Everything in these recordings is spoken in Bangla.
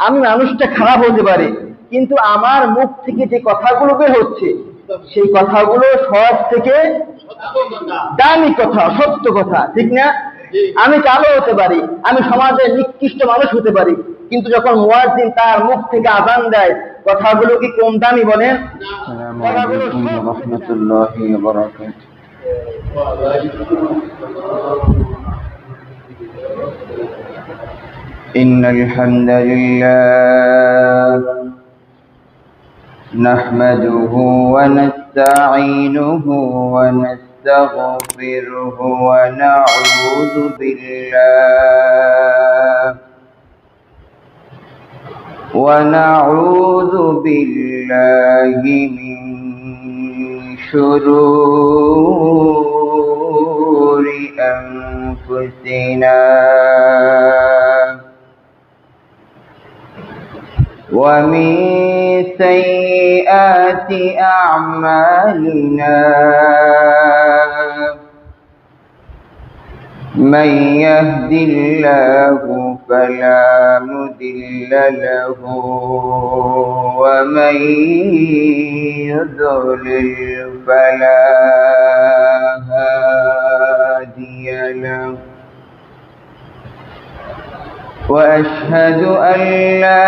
আমি মানুষটা খারাপ হতে পারি কিন্তু আমার মুখ থেকে যে কথাগুলো বের হচ্ছে সেই কথাগুলো সব থেকে দামি কথা সত্য কথা ঠিক না? আমি কালো হতে পারি আমি সমাজে নিকৃষ্ট মানুষ হতে পারি কিন্তু যখন মোয়াজিন তার মুখ থেকে আজান দেয় কথাগুলো কি কম দামি বলেন? إن الحمد لله نحمده ونستعينه ونستغفره ونعوذ بالله ونعوذ بالله من شرور أنفسنا ومن سيئات أعمالنا من يهد الله فلا مضل له ومن يضلل فلا هادي له وأشهد أن لا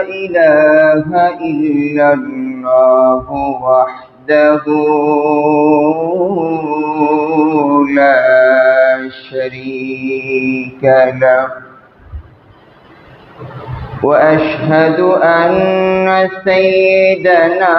إله إلا الله وحده لا شريك له. وأشهد أن سيدنا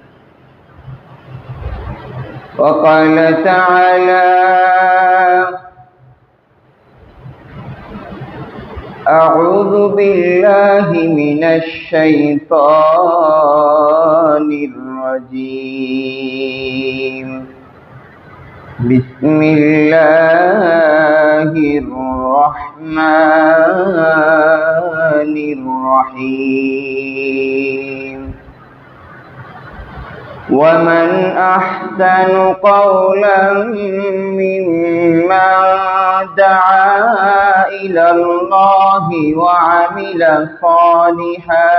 وقال تعالى أعوذ بالله من الشيطان الرجيم. بسم الله الرحمن الرحيم. ومن أحسن قولا ممن دعا إلى الله وعمل صالحا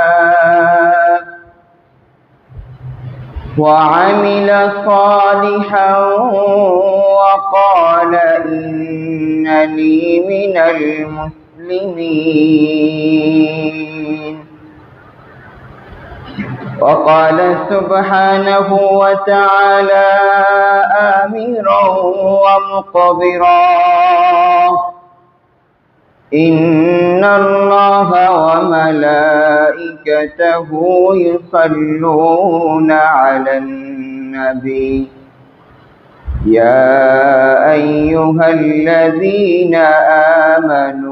وعمل صالحا وقال إنني من المسلمين وقال سبحانه وتعالى آمرا ومقبرا. إن الله وملائكته يصلون على النبي. يا أيها الذين آمنوا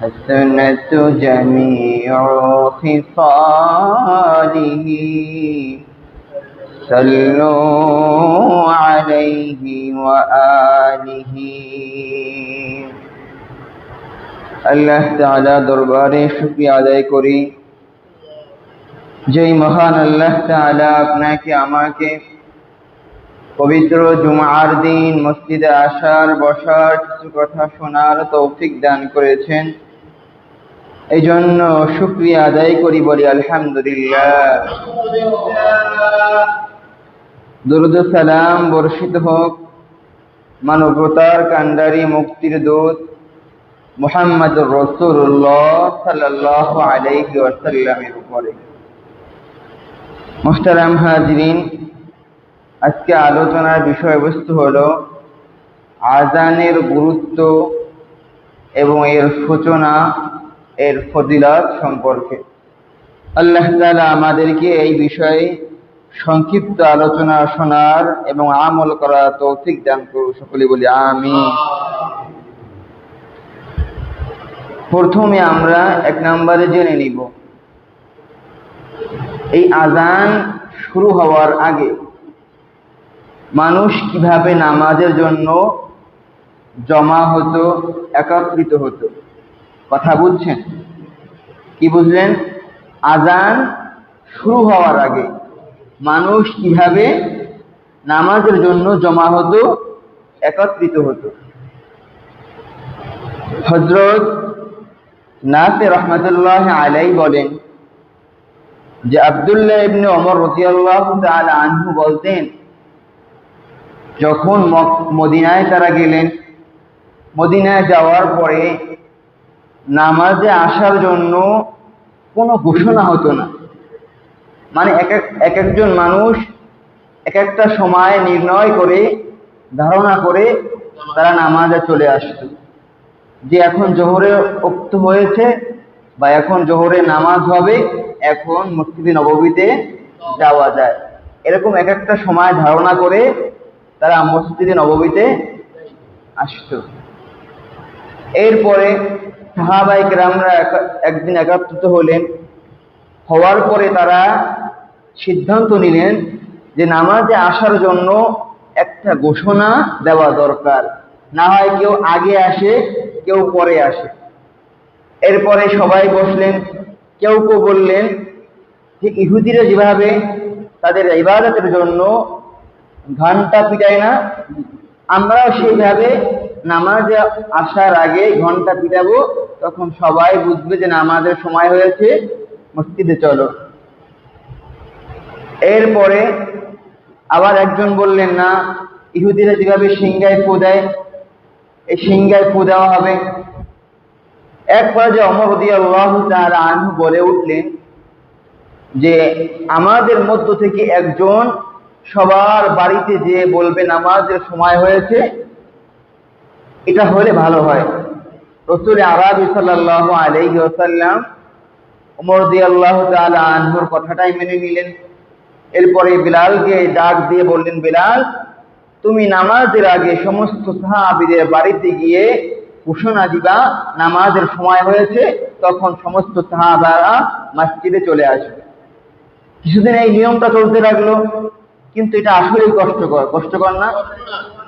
حسنت جميع خصاله صلوا عليه وآله আল্লাহ তাআলা দরবারে শুকরিয়া আদায় করি যেই মহান আল্লাহ তাআলা আপনাকে আমাকে পবিত্র জুমার দিন মসজিদে আসার বসার কিছু কথা শোনার তৌফিক দান করেছেন এই জন্য শুক্রিয়া আদায় করি বলি, আলহামদুলিল্লাহ। সালাম বর্ষিত হোক। মানবতার কান্ডারি মুক্তির দূত মুহাম্মদ রসুল্লাহ সাল্লাহ উপরে। মোহতারাম হাজরিন, আজকে আলোচনার বিষয়বস্তু হলো আজানের গুরুত্ব এবং এর সূচনা এর ফজিলত সম্পর্কে। আল্লাহ তাআলা আমাদেরকে এই বিষয়ে সংক্ষিপ্ত আলোচনা শোনার এবং আমল করার তৌফিক দান করুন সকলে বলি আমি প্রথমে আমরা এক নম্বরে জেনে নিব। এই আজান শুরু হওয়ার আগে মানুষ কীভাবে নামাজের জন্য জমা হতো, একত্রিত হতো? কথা বুঝছেন? কি বুঝলেন? আজান শুরু হওয়ার আগে মানুষ কীভাবে নামাজের জন্য জমা হতো একত্রিত হতো? হজরত নাসে রহমতুল্লাহ আলাই বলেন যে আবদুল্লাহ ইবনে ওমর রাদিয়াল্লাহু তাআলা আনহু বলতেন, যখন মদিনায় তারা গেলেন, মদিনায় যাওয়ার পরে নামাজে আসার জন্য কোনো ঘোষণা হতো না। মানে এক এক এক একজন মানুষ এক একটা সময় নির্ণয় করে, ধারণা করে তারা নামাজে চলে আসতো। যে এখন জোহরে উক্ত হয়েছে বা এখন জোহরে নামাজ হবে, এখন মসজিদে নববীতে যাওয়া যায়। এরকম এক একটা সময় ধারণা করে তারা মসজিদে নববীতে আসতো। এরপরে সাহাবাইক রামরা একদিন একাত্রিত হলেন। হওয়ার পরে তারা সিদ্ধান্ত নিলেন যে নামাজে আসার জন্য একটা ঘোষণা দেওয়া দরকার। না হয় কেউ আগে আসে, কেউ পরে আসে। এরপরে সবাই বসলেন, কেউ কেউ বললেন যে ইহুদিরা যেভাবে তাদের ইবাদতের জন্য ঘণ্টা পিটায় না, আমরাও সেইভাবে নামাজে আসার আগে ঘণ্টা পিটাবো, তখন সবাই বুঝবে যে নামাজের সময় হয়েছে, মসজিদে চলো। এরপরে আবার একজন বললেন, না, ইহুদিরা যেভাবে সিংগায় ফু দেয়, এই সিংগায় ফু দেওয়া হবে। এক পর্যায়ে অমর আল্লাহ তাআলা আনহু বলে উঠলেন যে, আমাদের মধ্য থেকে একজন সবার বাড়িতে যেয়ে বলবে নামাজের সময় হয়েছে এটা হলে ভালো হয়। রসুল আরবি সাল্লাহ ওয়াসাল্লাম ওমর আল্লাহ তাআলা আনহুর কথাটাই মেনে নিলেন। এরপরে বিলালকে ডাক দিয়ে বললেন, বিলাল, তুমি নামাজের আগে সমস্ত সাহাবীদের বাড়িতে গিয়ে ঘোষণা দিবা, নামাজের সময় হয়েছে, তখন সমস্ত সাহাবারা মসজিদে চলে আসবে। কিছুদিন এই নিয়মটা চলতে লাগল, কিন্তু এটা আসলেই কষ্টকর কষ্টকর না।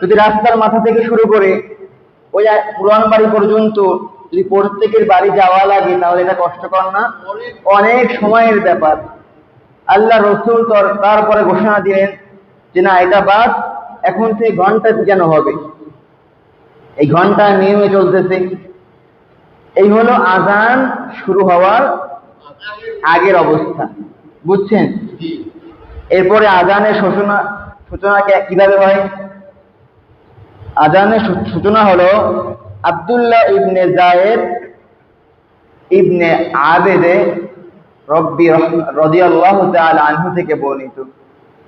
যদি রাস্তার মাথা থেকে শুরু করে ওই পুরান বাড়ি পর্যন্ত যদি প্রত্যেকের বাড়ি যাওয়া লাগে তাহলে এটা কষ্টকর না। অনেক সময়ের ব্যাপার। আল্লাহ রসুল তর- তারপরে ঘোষণা দিলেন যে না এটা বাদ এখন থেকে ঘণ্টা যেন হবে। এই ঘণ্টা নিয়মে চলতেছে। এই হলো আজান শুরু হওয়ার আগের অবস্থা। বুঝছেন? এরপরে আজানের সূচনা সূচনাকে কীভাবে হয়? আজানের সূচনা হলো আব্দুল্লাহ ইবনে জায়েদ ইবনে আবেদে রব্বি রদিয়াল্লাহু তাআলা আনহু থেকে বর্ণিত।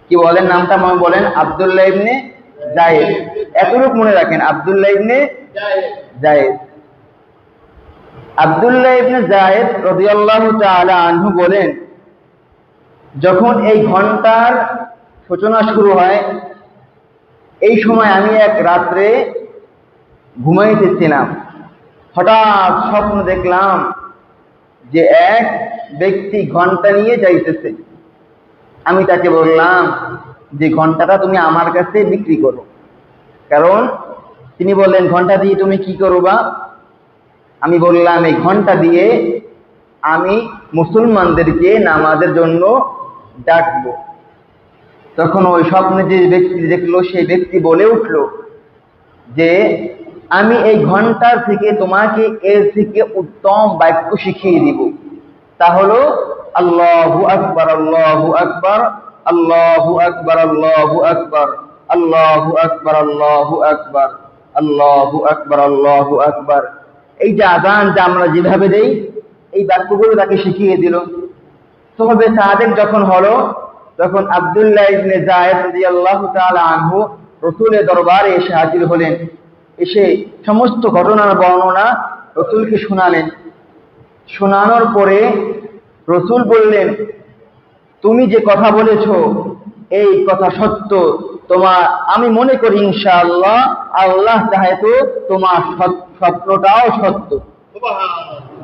কি বলেন? নামটা মনে বলেন আব্দুল্লাহ ইবনে জায়েদ। এতটুকু মনে রাখেন, আব্দুল্লাহ ইবনে জায়েদ। আব্দুল্লাহ ইবনে জায়েদ রাদিয়াল্লাহু তাআলা আনহু বলেন, যখন এই ঘণ্টার সূচনা শুরু হয় এই সময় আমি এক রাত্রে ঘুমাইতেছিলাম হঠাৎ স্বপ্ন দেখলাম যে এক ব্যক্তি ঘণ্টা নিয়ে যাইতেছে। আমি তাকে বললাম যে, ঘন্টাটা তুমি আমার কাছে বিক্রি করো। কারণ তিনি বললেন, ঘণ্টা দিয়ে তুমি কি করবা? আমি বললাম, এই ঘণ্টা দিয়ে আমি মুসলমানদেরকে নামাজের জন্য ডাকবো। তখন ওই স্বপ্নে যে ব্যক্তি দেখল, সেই ব্যক্তি বলে উঠল যে, আমি এই ঘণ্টার থেকে তোমাকে এর থেকে উত্তম বাক্য শিখিয়ে দিব। তা হলো, আল্লাহু আকবার আল্লাহু আকবার আল্লাহু আকবার আল্লাহু আকবার আল্লাহু আকবার আল্লাহু আকবার আল্লাহু আকবার আল্লাহু আকবার। এই যে আদান যা আমরা যেভাবে দেই, এই বাক্যগুলো তাকে শিখিয়ে দিল। তবে সাদেক যখন হলো তখন আব্দুল্লাহ আনহু রসুলের দরবারে এসে হাজির হলেন। এসে সমস্ত ঘটনার বর্ণনা রসুলকে শোনালেন। শোনানোর পরে রসুল বললেন, তুমি যে কথা বলেছ, এই কথা সত্য। তোমার, আমি মনে করি ইনশাআল্লাহ, আল্লাহ চাহে তো তোমার স্বপ্নটাও সত্য।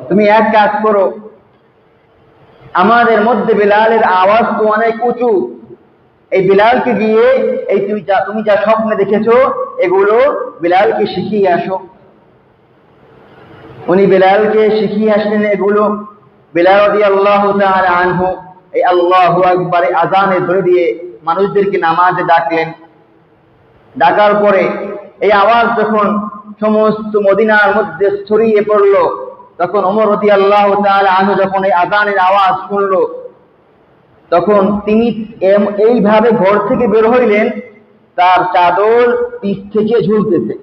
তুমি এক কাজ করো আমাদের মধ্যে বিলালের আওয়াজ তো অনেক উঁচু। এই বিলালকে গিয়ে, এই তুমি যা তুমি যা স্বপ্নে দেখেছ, এগুলো বিলালকে শিখিয়ে আসো। উনি বিলালকে শিখিয়ে আসলেন এগুলো। বিলাল আল্লাহ আনহু, এই আল্লাহ আকবার আজানে ধরে দিয়ে মানুষদেরকে নামাজে ডাকলেন। ডাকার পরে এই আওয়াজ যখন সমস্ত মদিনার মধ্যে ছড়িয়ে পড়ল তখন ওমর রদি আল্লাহ আনহু যখন এই আজানের আওয়াজ শুনলো, তখন তিনি এইভাবে ঘর থেকে বের হইলেন, তার চাদর পিঠ থেকে ঝুলতেছে।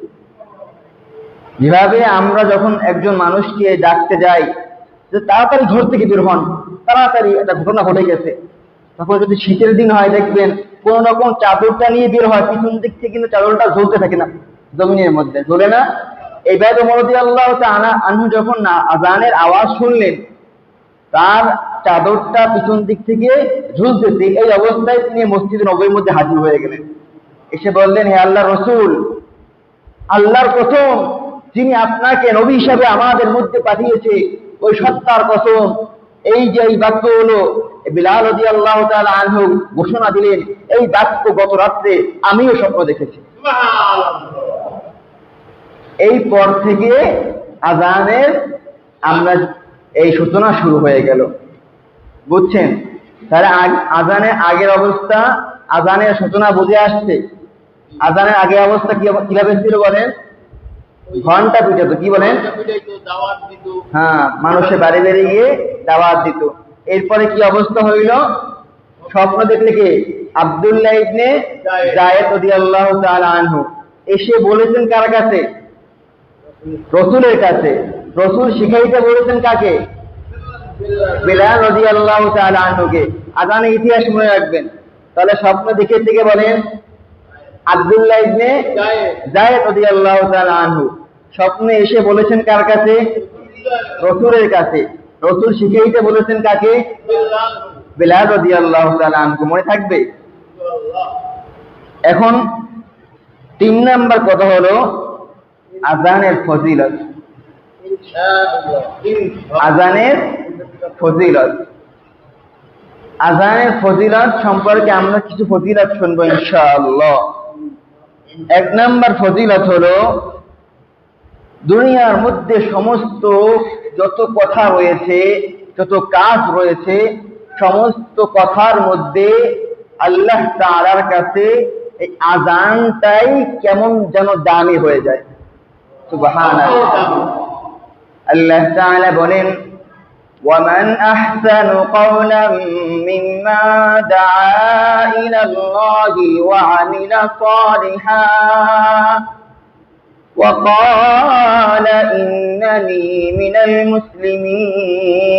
যেভাবে আমরা যখন একজন মানুষকে ডাকতে যাই, যে তাড়াতাড়ি ঘর থেকে বের হন, তাড়াতাড়ি একটা ঘটনা ঘটে গেছে। তখন যদি শীতের দিন হয়, দেখবেন কোন রকম চাদরটা নিয়ে বের হয়, পিছন দিক থেকে কিন্তু চাদরটা ঝুলতে থাকে না, জমিনের মধ্যে। ঝোলে না? মরদি আল্লাহ যখন না আজানের আওয়াজ শুনলেন, তার চাদরটা পিছন দিক থেকে ঝুলতেছে, এই অবস্থায় তিনি মসজিদ মধ্যে হাজির হয়ে গেলেন। এসে বললেন, হে আল্লাহ রসুল, আল্লাহর কসম, যিনি আপনাকে নবী হিসাবে আমাদের মধ্যে পাঠিয়েছে, ওই সত্তার কসম, এই যে এই বাক্য হলো বিলাল রদি আল্লাহ আনহু ঘোষণা দিলেন, এই বাক্য গত রাত্রে আমিও স্বপ্ন দেখেছি। এই পর থেকে আজানের আমরা এই সূচনা শুরু হয়ে গেল। বুঝছেন? তাহলে আজানের আগের অবস্থা আজানের সূচনা বুঝে আসছে। আজানের আগের অবস্থা কি কীভাবে ছিল বলেন? ঘণ্টা পিটাত কি বলেন? হ্যাঁ মানুষের বাড়ি বাড়ি গিয়ে দাওয়াত দিত। এরপরে কি অবস্থা হইল? স্বপ্ন দেখলে কি? আব্দুল্লাহ ইবনে জায়েদ রাদিয়াল্লাহু তাআলা আনহু। এসে বলেছেন কার কাছে? রসুলের কাছে। রসুল শিখাইতে বলেছেন কাকে? বিলাল আজানের ইতিহাস মনে রাখবেন। তাহলে স্বপ্ন দেখে থেকে বলেন ইবনে জায়েদ আনহু। স্বপ্নে এসে বলেছেন কার কাছে? রসুলের কাছে। রসুল শিখাইতে বলেছেন কাকে? বিলাল তাআলা আনহু। মনে থাকবে? এখন তিন নাম্বার কথা হলো আজানের ফজিলত। আজানের ফজিলত। আজানের ফজিলত সম্পর্কে আমরা কিছু ফজিলত শুনব ইনশাআল্লাহ। এক নাম্বার ফজিলত হলো, দুনিয়ার মধ্যে সমস্ত যত কথা রয়েছে, যত কাজ রয়েছে, সমস্ত কথার মধ্যে আল্লাহ তাআলার কাছে এই আজানটাই কেমন যেন দামি হয়ে যায়। সুবহানাল্লাহ আল্লাহ তাআলা বলেন ومن أحسن قولا ممن دعا إلى الله وعمل صالحا وقال إنني من المسلمين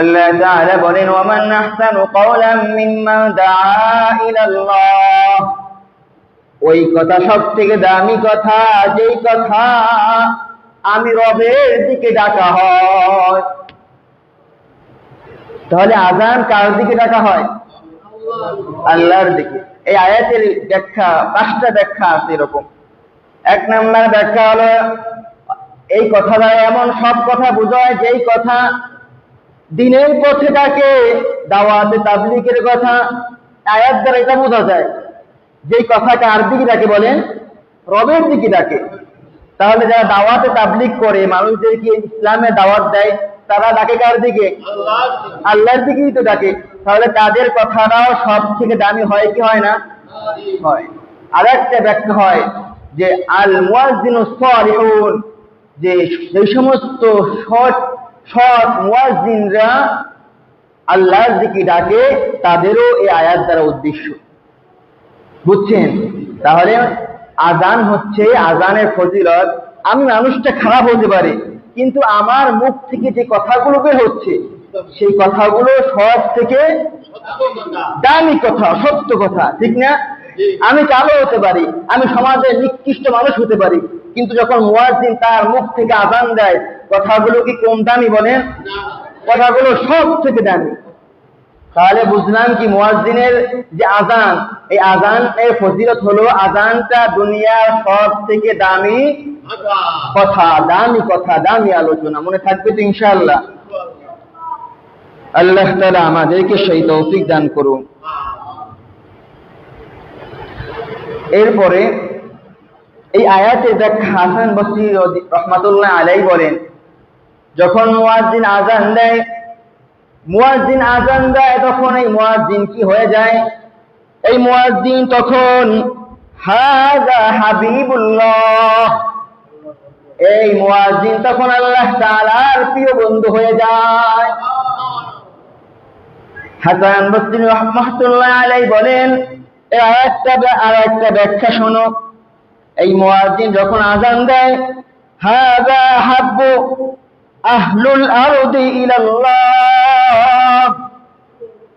আল্লাহ তাআলা বলেন ওমান আহসানু কওলাম মিম্মান দাআ ইলা আল্লাহ ওই কথা সব থেকে দামি কথা, যেই কথা আমি রবের দিকে ডাকা হয়। তাহলে আজান কার দিকে ডাকা হয়? আল্লাহর দিকে। এই আয়াতের ব্যাখ্যা, পাঁচটা ব্যাখ্যা আছে এরকম। এক নম্বর ব্যাখ্যা হলো, এই কথা দ্বারা এমন সব কথা বোঝায়, যেই কথা দিনের পথে ডাকে, দাওয়াতে তাবলিকের কথা। আয়াত দ্বারা এটা বোঝা যায়। যেই কথাটা কার দিকে ডাকে বলেন রবের দিকে ডাকে। তাহলে যারা দাওয়াতে তাবলিক করে মানুষদেরকে ইসলামে দাওয়াত দেয় তারা ডাকে কার দিকে? আল্লাহর দিকেই তো ডাকে। তাহলে তাদের কথাটাও সব থেকে দামি হয় কি হয় না? হয়। আর একটা ব্যাখ্যা হয় যে আল সালিহুন যে সেই সমস্ত সৎ সৎ মুয়াজ্জিনরা আল্লাহর দিকে ডাকে তাদেরও এই আয়াত দ্বারা উদ্দেশ্য। বুঝছেন? তাহলে আজান হচ্ছে আজানের ফজিলত। আমি মানুষটা খারাপ হতে পারি কিন্তু আমার মুখ থেকে যে কথাগুলো বের হচ্ছে সেই কথাগুলো সব থেকে দামি কথা সত্য কথা ঠিক না? আমি কালো হতে পারি আমি সমাজের নিকৃষ্ট মানুষ হতে পারি কিন্তু যখন মুয়াজ্জিন তার মুখ থেকে আজান দেয় কথাগুলো কি কম দামি বলেন? কথাগুলো সব থেকে দামি। তাহলে বুঝলাম কি মুয়াজ্জিনের যে আজান এই আজানের ফজিলত হলো আজানটা দুনিয়ার সব থেকে দামি কথা দামি কথা, দামি আলোচনা, মনে থাকবে তো ইনশাআল্লাহ। আল্লাহ তাআলা আমাদেরকে সেই তৌফিক দান করুন। এরপরে এই আয়াতে ব্যাখ্যা হাসান বসরি রহমাতুল্লাহ আলাই বলেন, যখন মুয়াজ্জিন আজান দেয় মুয়াজ্জিন আজান দেয় তখন এই মুয়াজ্জিন কি হয়ে যায়? এই মুয়াজ্জিন তখন হাজা হাবিবুল্লাহ। এই মুয়াজ্জিন তখন আল্লাহ তাআলার প্রিয় বন্ধু হয়ে যায়। হাসান বসরি রহমাতুল্লাহ আলাই বলেন এই আরেকটা আর একটা ব্যাখ্যা শোনো। এই মুয়াজ্জিন যখন আজান দেয় হাজা হাব্বু। আহলুল আরদি ইলাল্লাহ।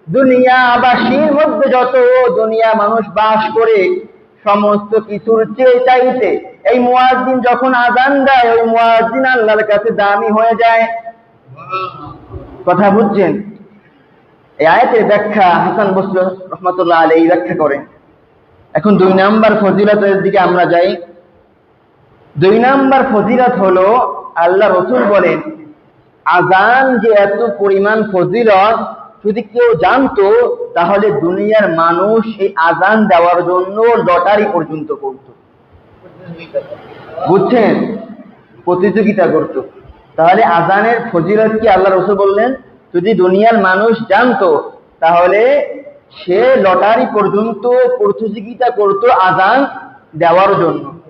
দুনিয়াবাসীর মধ্যে যত দুনিয়া মানুষ বাস করে, সমস্ত কিছুর চেয়ে চাইতে, এই মুয়াজ্জিন যখন আজান দেয়, ওই মুয়াজ্জিন আল্লাহর কাছে দামি হয়ে যায়। কথা বুঝছেন? এই আয়াতের ব্যাখ্যা হাসান বসর রহমতুল্লাহ আলী ব্যাখ্যা করেন এখন দুই নাম্বার ফজিলতের দিকে আমরা যাই। দুই নাম্বার ফজিলত হলো আল্লাহ রসুল বলেন আজান যে এত পরিমাণ ফজিলত যদি কেউ জানতো, তাহলে দুনিয়ার মানুষ এই আজান দেওয়ার জন্য লটারি পর্যন্ত করত। বুঝছেন? প্রতিযোগিতা করত। তাহলে আজানের ফজিলত কি আল্লাহ রসুল বললেন? যদি দুনিয়ার মানুষ জানতো, তাহলে সে লটারি পর্যন্ত প্রতিযোগিতা করত আজান দেওয়ার জন্য।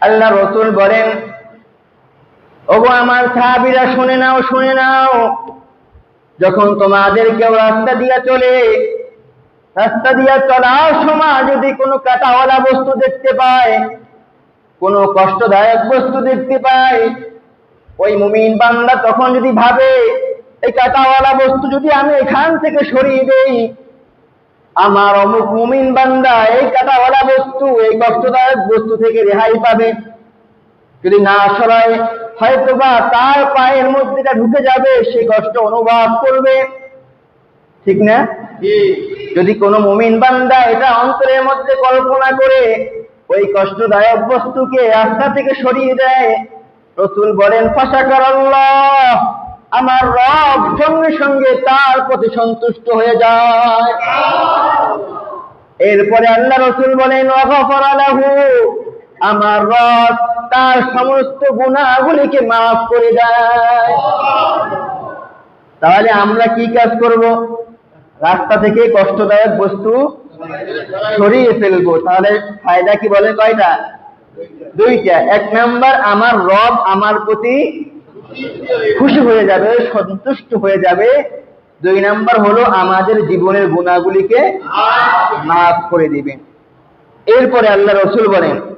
আল্লাহ রসুল বলেন ওগো আমার সাহাবিরা, শুনে নাও শুনে নাও। যখন তোমাদের কেউ রাস্তা দিয়া চলে, রাস্তা দিয়া চলার সময় যদি কোনো কাটাওয়ালা বস্তু দেখতে পায়, কোনো কষ্টদায়ক বস্তু দেখতে পায়, ওই মুমিন বান্দা তখন যদি ভাবে, এই কাটাওয়ালা বস্তু যদি আমি এখান থেকে সরিয়ে দেই, আমার অমুক মুমিন বান্দা এই কাটাওয়ালা বস্তু, এই কষ্টদায়ক বস্তু থেকে রেহাই পাবে। যদি না সরায় হয়তো বা তার পায়ের মধ্যে এটা ঢুকে যাবে সে কষ্ট অনুভব করবে। ঠিক না? যদি কোনো মুমিন বান্দা এটা অন্তরের মধ্যে কল্পনা করে ওই কষ্টদায়ক বস্তুকে রাস্তা থেকে সরিয়ে দেয় রসুল বলেন ফাঁসাকার আমার রব সঙ্গে সঙ্গে তার প্রতি সন্তুষ্ট হয়ে যায়। এরপরে আল্লাহ রসুল বলেন ওয়াগফার লাহু আমার রব তার সমস্ত গুণাগুলিকে মাফ করে দেয়। তাহলে আমরা কি কাজ করব? রাস্তা থেকে কষ্টদায়ক বস্তু সরিয়ে ফেলব। তাহলে ফায়দা কি বলে কয়টা? দুইটা। এক নাম্বার, আমার রব আমার প্রতি খুশি হয়ে যাবে, সন্তুষ্ট হয়ে যাবে। দুই নাম্বার হলো আমাদের জীবনের গুণাগুলিকে মাফ করে দিবেন এরপরে আল্লাহ রসুল বলেন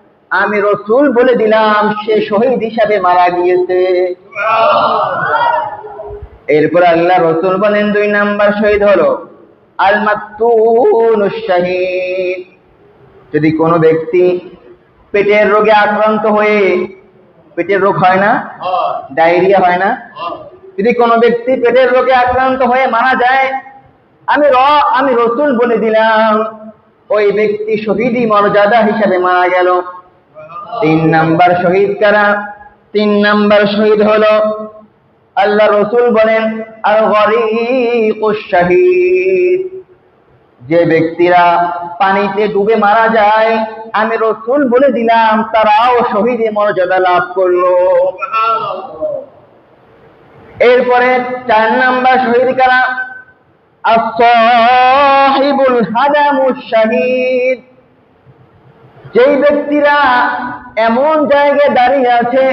আমি রসুল বলে দিলাম, সে শহীদ হিসাবে মারা গিয়েছে। এরপর আল্লাহ রসুল বলেন, দুই নাম্বার শহীদ হলো আল যদি কোনো ব্যক্তি পেটের রোগে আক্রান্ত হয়ে, পেটের রোগ হয় না? ডায়রিয়া হয় না? যদি কোনো ব্যক্তি পেটের রোগে আক্রান্ত হয়ে মারা যায়, আমি র, আমি রসুল বলে দিলাম, ওই ব্যক্তি শহীদই মর্যাদা হিসাবে মারা গেল। তিন নাম্বার শহীদ কারা? তিন নাম্বার শহীদ হলো আল্লাহ রসুল বলেন আর শহীদ যে ব্যক্তিরা পানিতে ডুবে মারা যায়, আমি রসুল বলে দিলাম, তারাও শহীদে মর্যাদা লাভ করল। এরপরে চার নাম্বার শহীদ কারা? আসহিবুল হাদামুস শাহিদ যেই ব্যক্তিরা এমন জায়গায় দাঁড়িয়ে আছে,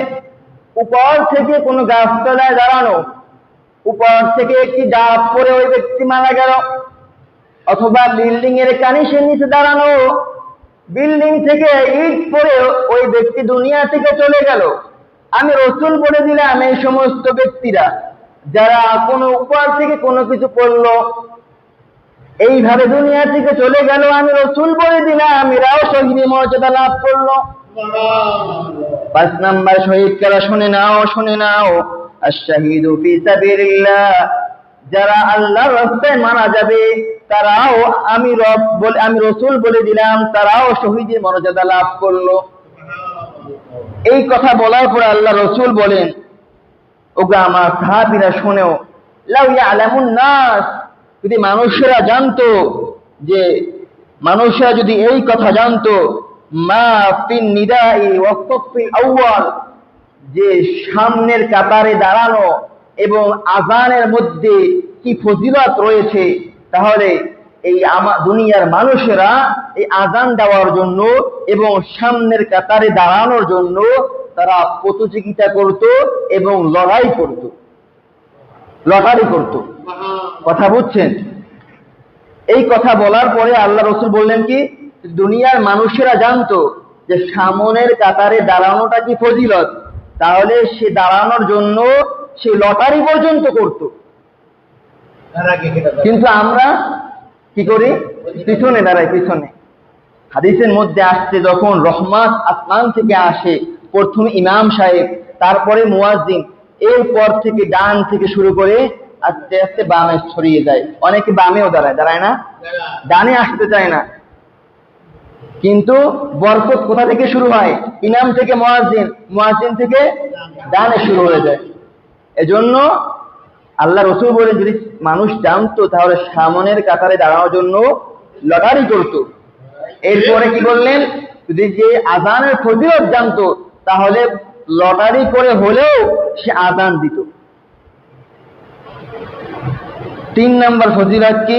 উপর থেকে কোনো গাছতলায় দাঁড়ানো, উপর থেকে একটি ডাব পরে ওই ব্যক্তি মারা গেল, অথবা বিল্ডিং এর কানিসের নিচে দাঁড়ানো, বিল্ডিং থেকে ইট পরে ওই ব্যক্তি দুনিয়া থেকে চলে গেল। আমি রসুল বলে দিলাম এই সমস্ত ব্যক্তিরা, যারা কোনো উপর থেকে কোনো কিছু করল এইভাবে দুনিয়া থেকে চলে গেল আমি রসুল বলে দিলাম, এরাও শহীদ মর্যাদা লাভ করল। পাঁচ নাম্বার শহীদ কারা শুনে নাও শুনে নাও। আশাহিদ যারা আল্লাহর রাস্তায় মারা যাবে, তারাও আমি রব বলে আমি রসুল বলে দিলাম, তারাও শহীদের মর্যাদা লাভ করল। এই কথা বলার পরে আল্লাহ রসুল বলেন, ওগা আমার সাহাবিরা শোনেও, লাউ ইয়ালামুন নাস যদি মানুষেরা জানতো যে মানুষেরা যদি এই কথা জানতো, মা ফিন নিদাই আউয়াল, যে সামনের কাতারে দাঁড়ানো এবং আজানের মধ্যে কি ফজিলত রয়েছে, তাহলে এই দুনিয়ার মানুষেরা এই আজান দেওয়ার জন্য এবং সামনের কাতারে দাঁড়ানোর জন্য তারা প্রতিযোগিতা করত এবং লড়াই করত। লটারি করত। কথা বুঝছেন? এই কথা বলার পরে আল্লাহ রসুল বললেন কি, দুনিয়ার মানুষেরা জানতো যে সামনের কাতারে দাঁড়ানোটা কি ফজিলত। তাহলে সে দাঁড়ানোর জন্য সে লটারি পর্যন্ত করত। কিন্তু আমরা কি করি? পিছনে দাঁড়াই, পিছনে। হাদিসের মধ্যে আসছে যখন রহমান আসমান থেকে আসে প্রথম ইমাম সাহেব, তারপরে মুয়াজ্জিন এরপর থেকে ডান থেকে শুরু করে আস্তে আস্তে বামে ছড়িয়ে যায়। অনেকে বামেও দাঁড়ায় দাঁড়ায় না? ডানে আসতে চায় না। কিন্তু বরকত কোথা থেকে শুরু হয়? ইমাম থেকে মুয়াজ্জিন। মুয়াজ্জিন থেকে ডানে শুরু হয়ে যায়। এজন্য আল্লাহ রসুল বলে, যদি মানুষ জানতো, তাহলে সামনের কাতারে দাঁড়ানোর জন্য লটারি করত। এরপরে কি বললেন? যদি যে আজানের ফজিলত জানতো, তাহলে লটারি করে হলেও সে আজান দিত। তিন নাম্বার ফজিলত কি?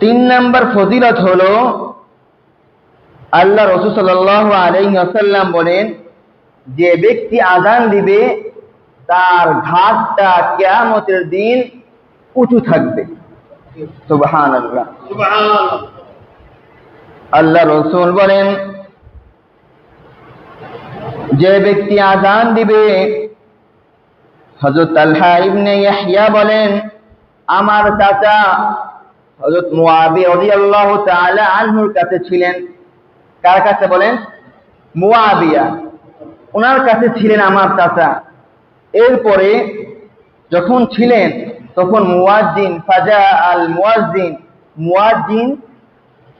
তিন নাম্বার ফজিলত হলো আল্লাহ রসুল সাল্লাহ আলাইসাল্লাম বলেন যে ব্যক্তি আদান দিবে তার ঘাটটা কেয়ামতের দিন উঁচু থাকবে। আল্লাহ আল্লাহ রসুল বলেন যে ব্যক্তি আজান দিবে। হজরত আল্লাহ ইবনে ইয়াহইয়া বলেন, আমার চাচা হজরত মুআবি রাদিয়াল্লাহু তাআলা আনহুর কাছে ছিলেন। কার কাছে বলেন? মুআবিয়া ওনার কাছে ছিলেন আমার চাচা। এরপরে যখন ছিলেন, তখন মুয়াজ্জিন, ফাজা আল মুয়াজ্জিন মুয়াজ্জিন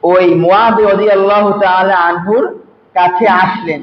ওই মুআবি রাদিয়াল্লাহু তাআলা আনহুর কাছে আসলেন।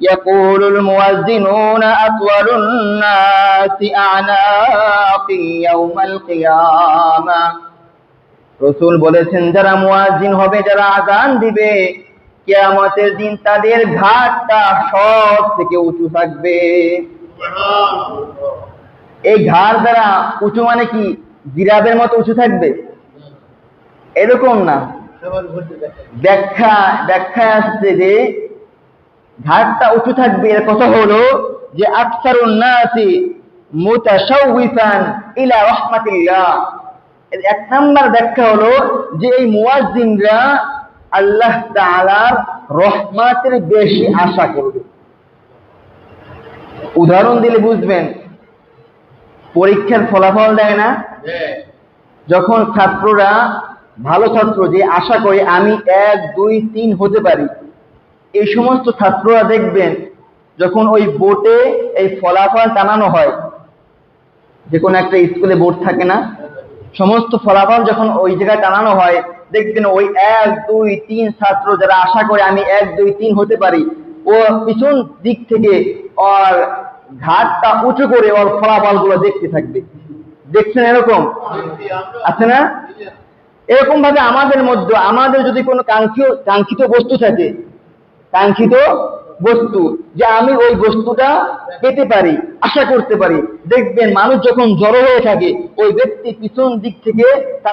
يقول المؤذنون أطول الناس أعناق يوم القيامة রসুল বলেছেন যারা মুয়াজ্জিন হবে যারা আজান দিবে কিয়ামতের দিন তাদের ঘাটটা সব থেকে উঁচু থাকবে এই ঘাড় দ্বারা উঁচু মানে কি জিরাবের মতো উঁচু থাকবে এরকম না ব্যাখ্যা ব্যাখ্যায় আসছে যে ঘাটটা উঁচু থাকবে এর কথা হলো যে আকসারুন নাসি মুতাশাউফান ইলা রাহমাতিল্লাহ। এর এক নাম্বার ব্যাখ্যা হলো যে এই মুয়াজ্জিনরা আল্লাহ তাআলার বেশি আশা করবে। উদাহরণ দিলে বুঝবেন, পরীক্ষার ফলাফল দেয় না। যখন ছাত্ররা, ভালো ছাত্র যে আশা করে আমি এক, দুই, তিন হতে পারি এই সমস্ত ছাত্ররা দেখবেন যখন ওই বোর্ডে এই ফলাফল টানানো হয়, যে কোনো একটা স্কুলে বোর্ড থাকে না, সমস্ত ফলাফল যখন ওই জায়গায় টানানো হয়, দেখবেন ওই এক, দুই, তিন ছাত্র যারা আশা করে আমি এক, দুই, তিন হতে পারি, ও পিছন দিক থেকে ওর ঘাটটা উঁচু করে ওর ফলাফলগুলো দেখতে থাকবে। দেখছেন এরকম? আছে না? এরকম ভাবে আমাদের মধ্যে, আমাদের যদি কোনো কাঙ্ক্ষিত বস্তু থাকে কাঙ্ক্ষিত বস্তু, যে আমি ওই বস্তুটা পেতে পারি, আশা করতে পারি। দেখবেন মানুষ যখন জড়ো হয়ে থাকে, ওই ব্যক্তি পিছন দিক থেকে তার